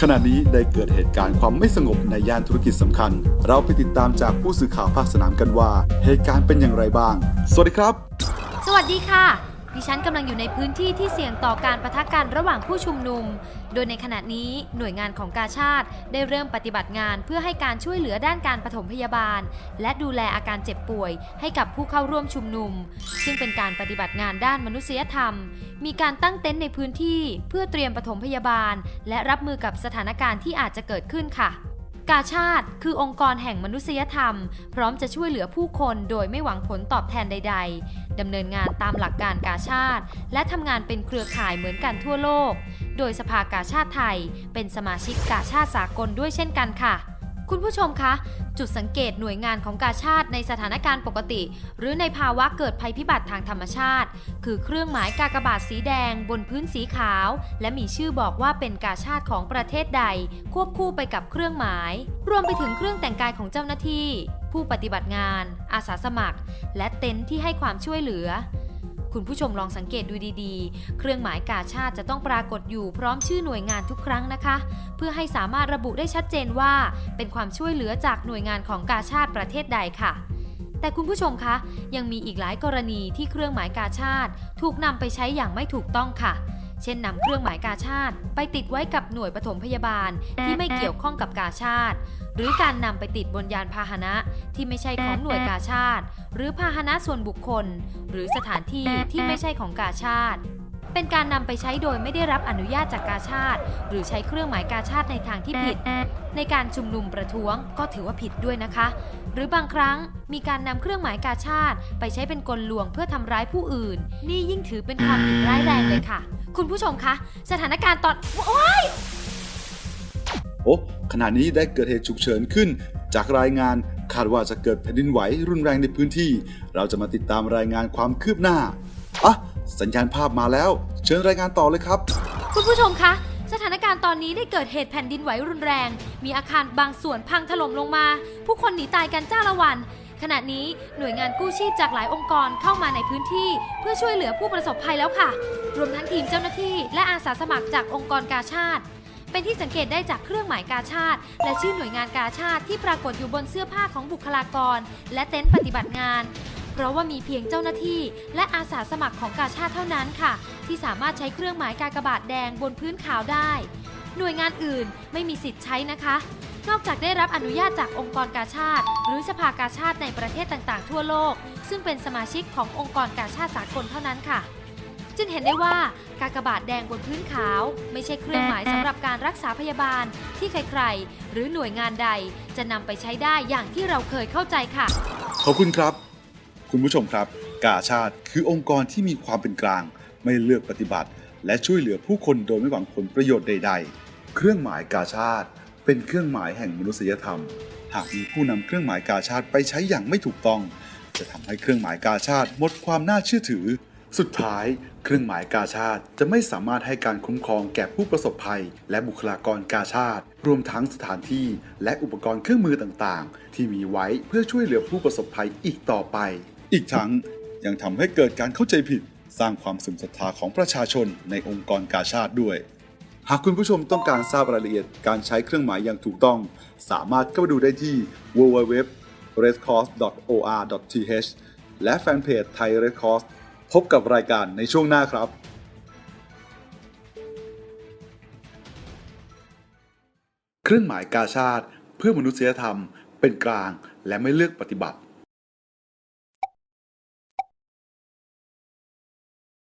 ขณะนี้ได้เกิดเหตุการณ์ความไม่สงบในย่านธุรกิจสำคัญ เราไปติดตามจากผู้สื่อข่าวภาคสนามกันว่า เหตุการณ์เป็นอย่างไรบ้าง สวัสดีครับ สวัสดีค่ะ ดิฉันกำลังอยู่ในพื้นที่ที่เสี่ยงต่อการประทะกันระหว่างผู้ชุมนุม โดยในขณะนี้หน่วยงานของกาชาติได้เริ่มปฏิบัติงานเพื่อให้การช่วยเหลือด้านการปฐมพยาบาล และดูแลอาการเจ็บป่วย ให้กับผู้เข้าร่วมชุมนุม ซึ่งเป็นการปฏิบัติงานด้านมนุษยธรรม มีการตั้งเต็นท์ในพื้นที่ เพื่อเตรียมปฐมพยาบาล และรับมือกับสถานการณ์ที่อาจจะเกิดขึ้นค่ะ กาชาติคือองค์กรแห่งมนุษยธรรม พร้อมจะช่วยเหลือผู้คนโดยไม่หวังผลตอบแทนใด ๆดำเนินงานตามหลักการกาชาติ และทำงานเป็นเครือข่ายเหมือนกันทั่วโลก โดยสภากาชาติไทย เป็นสมาชิกกาชาติสากลด้วยเช่นกันค่ะ คุณผู้ชมคะ จุดสังเกตหน่วยงานของกาชาติในสถานการณ์ปกติ หรือในภาวะเกิดภัยพิบัติทางธรรมชาติ คือเครื่องหมายกากบาทสีแดง บนพื้นสีขาว และมีชื่อบอกว่าเป็นกาชาติของประเทศใด ควบคู่ไปกับเครื่องหมาย รวมไปถึงเครื่องแต่งกายของเจ้าหน้าที่ ผู้ปฏิบัติงาน อาสาสมัคร และเต็นท์ที่ให้ความช่วยเหลือ คุณผู้ชมลองสังเกตดูดีๆ เครื่องหมายกาชาติจะต้องปรากฏอยู่พร้อมชื่อหน่วยงานทุกครั้งนะคะ เพื่อให้สามารถระบุได้ชัดเจนว่า เป็นความช่วยเหลือจากหน่วยงานของกาชาติประเทศใดค่ะแต่คุณผู้ชมคะ ยังมีอีกหลายกรณีที่เครื่องหมายกาชาติ ถูกนำไปใช้อย่างไม่ถูกต้องค่ะ เช่นนำเครื่องหมายกาชาติ ไปติดไว้กับหน่วยปฐมพยาบาลที่ไม่เกี่ยวข้องกับกาชาติ หรือการนำไปติดบนยานพาหนะที่ไม่ใช่ของหน่วยกาชาติ หรือพาหนะส่วนบุคคล หรือสถานที่ที่ไม่ใช่ของกาชาติ เป็นการนำไปใช้โดยไม่ได้รับอนุญาตจากกาชาติ หรือใช้เครื่องหมายกาชาติในทางที่ผิด ในการชุมนุมประท้วงก็ถือว่าผิดด้วยนะคะ หรือบางครั้งมีการนำเครื่องหมายกาชาติ ไปใช้เป็นกลลวงเพื่อทำร้ายผู้อื่น นี่ยิ่งถือเป็นความผิดร้ายแรงเลยค่ะ คุณผู้ชมคะ สถานการณ์ตอนโอ๊ยโอ้ขณะนี้ได้เกิดเหตุฉุกเฉินขึ้น จากรายงานคาดว่าจะเกิดแผ่นดินไหวรุนแรงในพื้นที่ เราจะมาติดตามรายงานความคืบหน้าอะ สัญญาณภาพมาแล้ว เชิญรายงานต่อเลยครับ คุณผู้ชมคะ สถานการณ์ตอนนี้ได้เกิดเหตุแผ่นดินไหวรุนแรง มีอาคารบางส่วนพังถล่มลงมา ผู้คนหนีตายกันจ้าละวัน ขณะนี้หน่วยงานกู้ชีพจากหลายองค์กรเข้ามาในพื้นที่ เพื่อช่วยเหลือผู้ประสบภัยแล้วค่ะ รวมทั้งทีมเจ้าหน้าที่ และอาสาสมัครจากองค์กรกาชาติเป็นที่สังเกตได้จากเครื่องหมายกาชาติ และชื่อหน่วยงานกาชาติที่ปรากฏอยู่บนเสื้อผ้าของบุคลากร และเต็นท์ปฏิบัติงาน เพราะว่ามีเพียงเจ้าหน้าที่ และอาสาสมัครของกาชาติเท่านั้นค่ะ ที่สามารถใช้เครื่องหมายกากบาทแดงบนพื้นขาวได้ หน่วยงานอื่นไม่มีสิทธิ์ใช้นะคะ นอกจากได้รับอนุญาตจากองค์กรกาชาติ หรือสภากาชาติในประเทศต่างๆ ทั่วโลก ซึ่งเป็นสมาชิกขององค์กรกาชาติสากลเท่านั้นค่ะจึงเห็นได้ว่ากากบาทแดงบนพื้นขาว ไม่ใช่เครื่องหมายสำหรับการรักษาพยาบาลที่ใครๆ หรือหน่วยงานใดจะนำไปใช้ได้อย่างที่เราเคยเข้าใจค่ะ ขอบคุณครับ คุณผู้ชมครับ กาชาติคือองค์กรที่มีความเป็นกลาง ไม่เลือกปฏิบัติ และช่วยเหลือผู้คนโดยไม่หวังผลประโยชน์ใด ๆ เครื่องหมายกาชาติเป็นเครื่องหมายแห่งมนุษยธรรม หากมีผู้นำเครื่องหมายกาชาติไปใช้อย่างไม่ถูกต้อง จะทำให้เครื่องหมายกาชาติหมดความน่าเชื่อถือ สุดท้าย เครื่องหมายกาชาติจะไม่สามารถให้การคุ้มครองแก่ผู้ประสบภัย และบุคลากรกาชาติ รวมทั้งสถานที่และอุปกรณ์เครื่องมือต่างๆ ที่มีไว้เพื่อช่วยเหลือผู้ประสบภัยอีกต่อไป อีกทั้งยังทำให้เกิดการเข้าใจผิดสร้างความสื่มศรัทธาของประชาชนในองค์กรกาชาติด้วย หากคุณผู้ชมต้องการทราบรายละเอียดการใช้เครื่องหมายอย่างถูกต้อง สามารถเข้าไปดูได้ที่ www.redcross.or.th และแฟนเพจไทย Red Cross พบกับรายการในช่วงหน้าครับเครื่องหมายกาชาติเพื่อมนุษยธรรม เป็นกลางและไม่เลือกปฏิบัติ